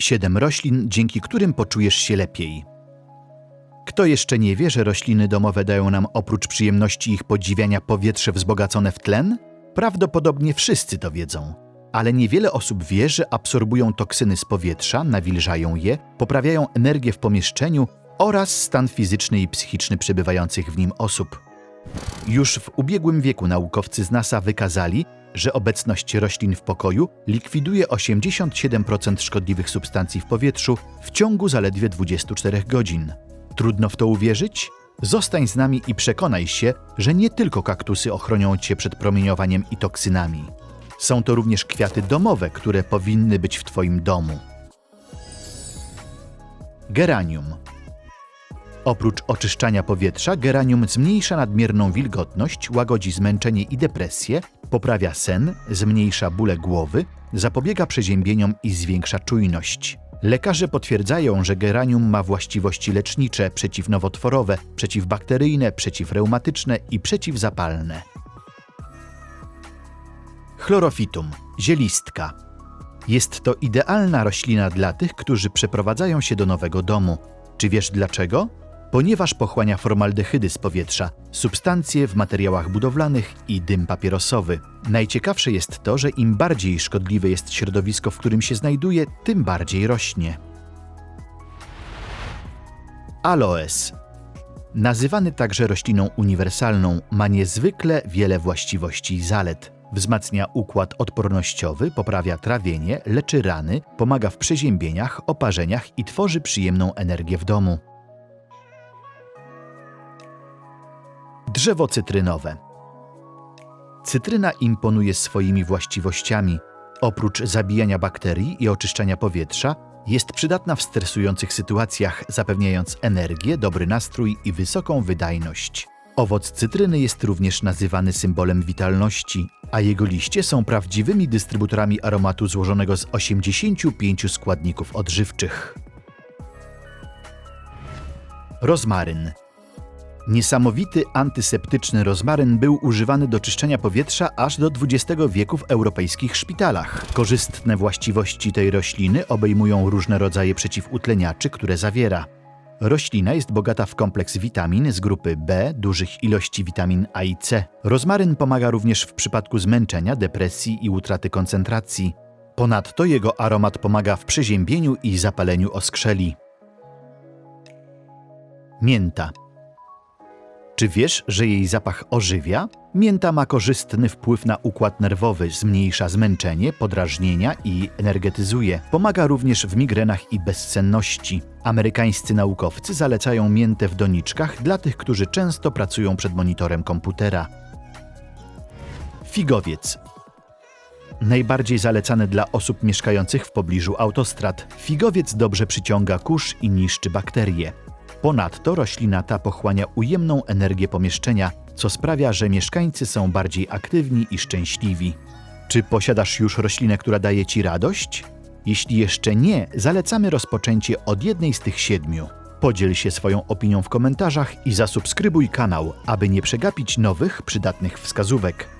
Siedem roślin, dzięki którym poczujesz się lepiej. Kto jeszcze nie wie, że rośliny domowe dają nam oprócz przyjemności ich podziwiania powietrze wzbogacone w tlen? Prawdopodobnie wszyscy to wiedzą. Ale niewiele osób wie, że absorbują toksyny z powietrza, nawilżają je, poprawiają energię w pomieszczeniu oraz stan fizyczny i psychiczny przebywających w nim osób. Już w ubiegłym wieku naukowcy z NASA wykazali, że obecność roślin w pokoju likwiduje 87% szkodliwych substancji w powietrzu w ciągu zaledwie 24 godzin. Trudno w to uwierzyć? Zostań z nami i przekonaj się, że nie tylko kaktusy ochronią cię przed promieniowaniem i toksynami. Są to również kwiaty domowe, które powinny być w twoim domu. Geranium. Oprócz oczyszczania powietrza, geranium zmniejsza nadmierną wilgotność, łagodzi zmęczenie i depresję, poprawia sen, zmniejsza bóle głowy, zapobiega przeziębieniom i zwiększa czujność. Lekarze potwierdzają, że geranium ma właściwości lecznicze, przeciwnowotworowe, przeciwbakteryjne, przeciwreumatyczne i przeciwzapalne. Chlorofitum zielistka. Jest to idealna roślina dla tych, którzy przeprowadzają się do nowego domu. Czy wiesz dlaczego? Ponieważ pochłania formaldehydy z powietrza, substancje w materiałach budowlanych i dym papierosowy. Najciekawsze jest to, że im bardziej szkodliwe jest środowisko, w którym się znajduje, tym bardziej rośnie. Aloes. Nazywany także rośliną uniwersalną, ma niezwykle wiele właściwości i zalet. Wzmacnia układ odpornościowy, poprawia trawienie, leczy rany, pomaga w przeziębieniach, oparzeniach i tworzy przyjemną energię w domu. Drzewo cytrynowe. Cytryna imponuje swoimi właściwościami. Oprócz zabijania bakterii i oczyszczania powietrza, jest przydatna w stresujących sytuacjach, zapewniając energię, dobry nastrój i wysoką wydajność. Owoc cytryny jest również nazywany symbolem witalności, a jego liście są prawdziwymi dystrybutorami aromatu złożonego z 85 składników odżywczych. Rozmaryn. Niesamowity antyseptyczny rozmaryn był używany do czyszczenia powietrza aż do XX wieku w europejskich szpitalach. Korzystne właściwości tej rośliny obejmują różne rodzaje przeciwutleniaczy, które zawiera. Roślina jest bogata w kompleks witamin z grupy B, dużych ilości witamin A i C. Rozmaryn pomaga również w przypadku zmęczenia, depresji i utraty koncentracji. Ponadto jego aromat pomaga w przeziębieniu i zapaleniu oskrzeli. Mięta. Czy wiesz, że jej zapach ożywia? Mięta ma korzystny wpływ na układ nerwowy, zmniejsza zmęczenie, podrażnienia i energetyzuje. Pomaga również w migrenach i bezsenności. Amerykańscy naukowcy zalecają miętę w doniczkach dla tych, którzy często pracują przed monitorem komputera. Figowiec. Najbardziej zalecany dla osób mieszkających w pobliżu autostrad. Figowiec dobrze przyciąga kurz i niszczy bakterie. Ponadto roślina ta pochłania ujemną energię pomieszczenia, co sprawia, że mieszkańcy są bardziej aktywni i szczęśliwi. Czy posiadasz już roślinę, która daje ci radość? Jeśli jeszcze nie, zalecamy rozpoczęcie od jednej z tych siedmiu. Podziel się swoją opinią w komentarzach i zasubskrybuj kanał, aby nie przegapić nowych, przydatnych wskazówek.